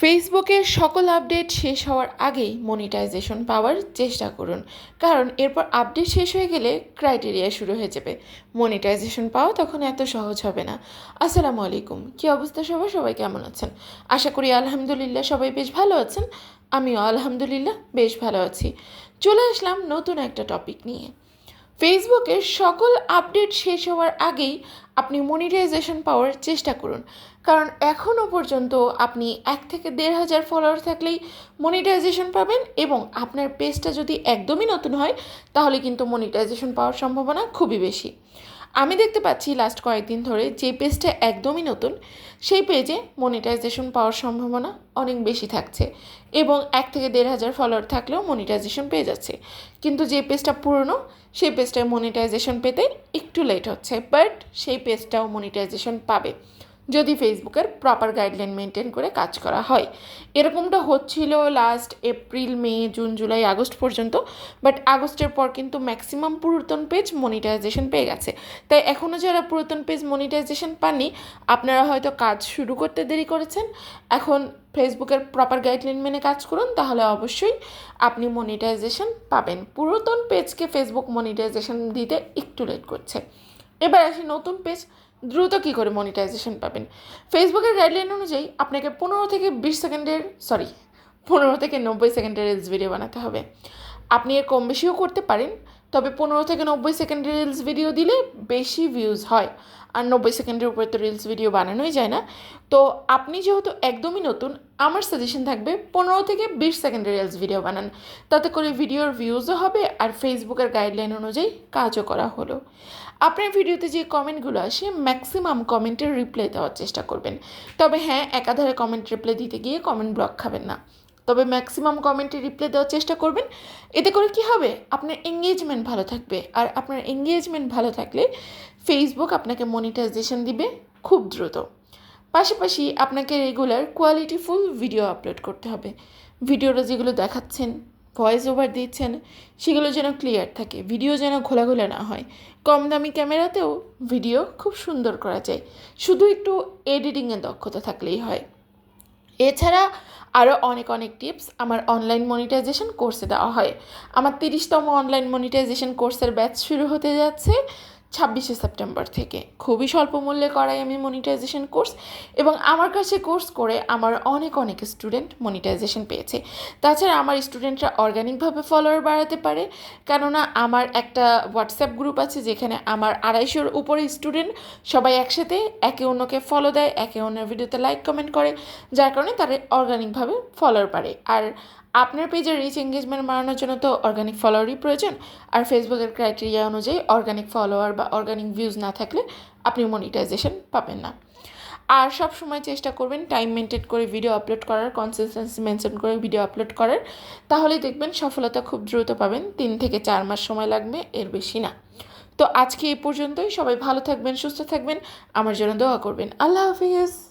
ফেসবুকের সকল আপডেট শেষ হওয়ার আগেই মনিটাইজেশন পাওয়ার চেষ্টা করুন। কারণ এরপর আপডেট শেষ হয়ে গেলে ক্রাইটেরিয়া শুরু হয়ে যাবে। মনিটাইজেশন পাওয়া তখন এত সহজ হবে না। আসসালামু আলাইকুম। কী অবস্থা সবাই সবাই কেমন আছেন? আশা করি আলহামদুলিল্লাহ সবাই বেশ ভালো আছেন। আমিও আলহামদুলিল্লাহ বেশ ভালো আছি। চলে আসলাম নতুন একটা টপিক নিয়ে। ফেসবুকের সকল আপডেট শেষ হওয়ার আগেই আপনি মনিটাইজেশন পাওয়ার চেষ্টা করুন। কারণ এখনও পর্যন্ত আপনি এক থেকে দেড় হাজার ফলোয়ার থাকলেই মনিটাইজেশন পাবেন এবং আপনার পেজটা যদি একদমই নতুন হয়, তাহলে কিন্তু মনিটাইজেশন পাওয়ার সম্ভাবনা খুবই বেশি। আমি দেখতে পাচ্ছি লাস্ট কয়েকদিন ধরে যে পেজটা একদমই নতুন, সেই পেজে মনিটাইজেশন পাওয়ার সম্ভাবনা অনেক বেশি থাকছে এবং এক থেকে দেড় হাজার ফলোয়ার থাকলেও মনিটাইজেশন পেয়ে যাচ্ছে। কিন্তু যে পেজটা পুরনো, সেই পেজটায় মনিটাইজেশন পেতে একটু লেট হচ্ছে বাট সেই পেজটাও মনিটাইজেশন পাবে। যদি ফেসবুকের প্রপার গাইডলাইন মেনটেন করে কাজ করা হয়। এরকমটা হচ্ছিল last April May June July August পর্যন্ত বাট আগস্টের পর কিন্তু ম্যাক্সিমাম পুরাতন পেজ মনিটাইজেশন পেয়ে গেছে। তাই এখনও যারা পুরাতন পেজ মনিটাইজেশন পাননি, আপনারা হয়তো কাজ শুরু করতে দেরি করেছেন। এখন ফেসবুকের প্রপার গাইডলাইন মেনে কাজ করুন, তাহলে অবশ্যই আপনি মনিটাইজেশন পাবেন। পুরাতন পেজকে ফেসবুক মনিটাইজেশন দিতে একটু লেট করছে। এবার আসি নতুন পেজ, দ্রুত কী করে মনিটাইজেশন পাবেন? ফেসবুকের গাইডলাইন অনুযায়ী আপনাকে পনেরো থেকে বিশ সেকেন্ডের সরি পনেরো থেকে নব্বই সেকেন্ডের রিলস ভিডিও বানাতে হবে। আপনি এর কম বেশিও করতে পারেন তবে পনেরো থেকে নব্বই সেকেন্ডের রিলস ভিডিও দিলে বেশি ভিউজ হয়। আর নব্বই সেকেন্ডের উপরে তো রিলস ভিডিও বানানোই যায় না। তো আপনি যেহেতু একদমই নতুন, আমার সাজেশন থাকবে পনেরো থেকে বিশ সেকেন্ডের রিলস ভিডিও বানান। তাতে করে ভিডিওর ভিউজও হবে আর ফেসবুকের গাইডলাইন অনুযায়ী কাজও করা হলো। আপনার ভিডিওতে যে কমেন্টগুলো আসে ম্যাক্সিমাম কমেন্টের রিপ্লাই দেওয়ার চেষ্টা করবেন। তবে হ্যাঁ একাধারে কমেন্ট রিপ্লাই দিতে গিয়ে কমেন্ট ব্লক খাবেন না। তবে ম্যাক্সিমাম কমেন্টে রিপ্লাই দেওয়ার চেষ্টা করবেন। এতে করে কি হবে? আপনার এঙ্গেজমেন্ট ভালো থাকবে। আর আপনার এঙ্গেজমেন্ট ভালো থাকলে ফেসবুক আপনাকে মনিটাইজেশন দিবে খুব দ্রুত। পাশাপাশি আপনাকে রেগুলার কোয়ালিটিফুল ভিডিও আপলোড করতে হবে। ভিডিওটা যেগুলো দেখাচ্ছেন ভয়েস ওভার দিচ্ছেন, সেগুলো যেন ক্লিয়ার থাকে। ভিডিও যেন ঘোলাঘোলা না হয়। কম দামি ক্যামেরাতেও ভিডিও খুব সুন্দর করা যায়। শুধু একটু এডিটিংয়ের দক্ষতা থাকলেই হয়। এছাড়া আরও অনেক অনেক টিপস আমার অনলাইন মনিটাইজেশন কোর্সে দেওয়া হয়। আমার তিরিশতম অনলাইন মনিটাইজেশন কোর্সের ব্যাচ শুরু হতে যাচ্ছে। ছাব্বিশে সেপ্টেম্বর থেকে। খুবই স্বল্প মূল্যে করাই আমি মনিটাইজেশন কোর্স এবং আমার কাছে কোর্স করে আমার অনেক অনেক স্টুডেন্ট মনিটাইজেশন পেয়েছে। তাছাড়া আমার স্টুডেন্টরা অর্গানিকভাবে ফলোয়ার বাড়াতে পারে। কেননা আমার একটা হোয়াটসঅ্যাপ গ্রুপ আছে যেখানে আমার আড়াইশোর উপরে স্টুডেন্ট সবাই একসাথে একে অন্যকে ফলো দেয়, একে অন্যের ভিডিওতে লাইক কমেন্ট করে, যার কারণে তারা অর্গানিকভাবে ফলোয়ার বাড়ে। আর আপনার পেজের রিচ এঙ্গেজমেন্ট বাড়ানোর জন্য তো অর্গানিক ফলোয়ারই প্রয়োজন। আর ফেসবুকের ক্রাইটেরিয়া অনুযায়ী অর্গানিক ফলোয়ার বা অর্গানিক ভিউজ না থাকলে আপনি মনিটাইজেশন পাবেন না। আর সব সময় চেষ্টা করবেন টাইম মেনটেন করে ভিডিও আপলোড করার কনসিস্টেন্সি মেনটেন করে ভিডিও আপলোড করার। তাহলে দেখবেন সফলতা খুব দ্রুত পাবেন, তিন থেকে চার মাস সময় লাগবে, এর বেশি না। তো আজকে এই পর্যন্তই, সবাই ভালো থাকবেন, সুস্থ থাকবেন, আমার জন্য দোয়া করবেন। আল্লাহ হাফিজ!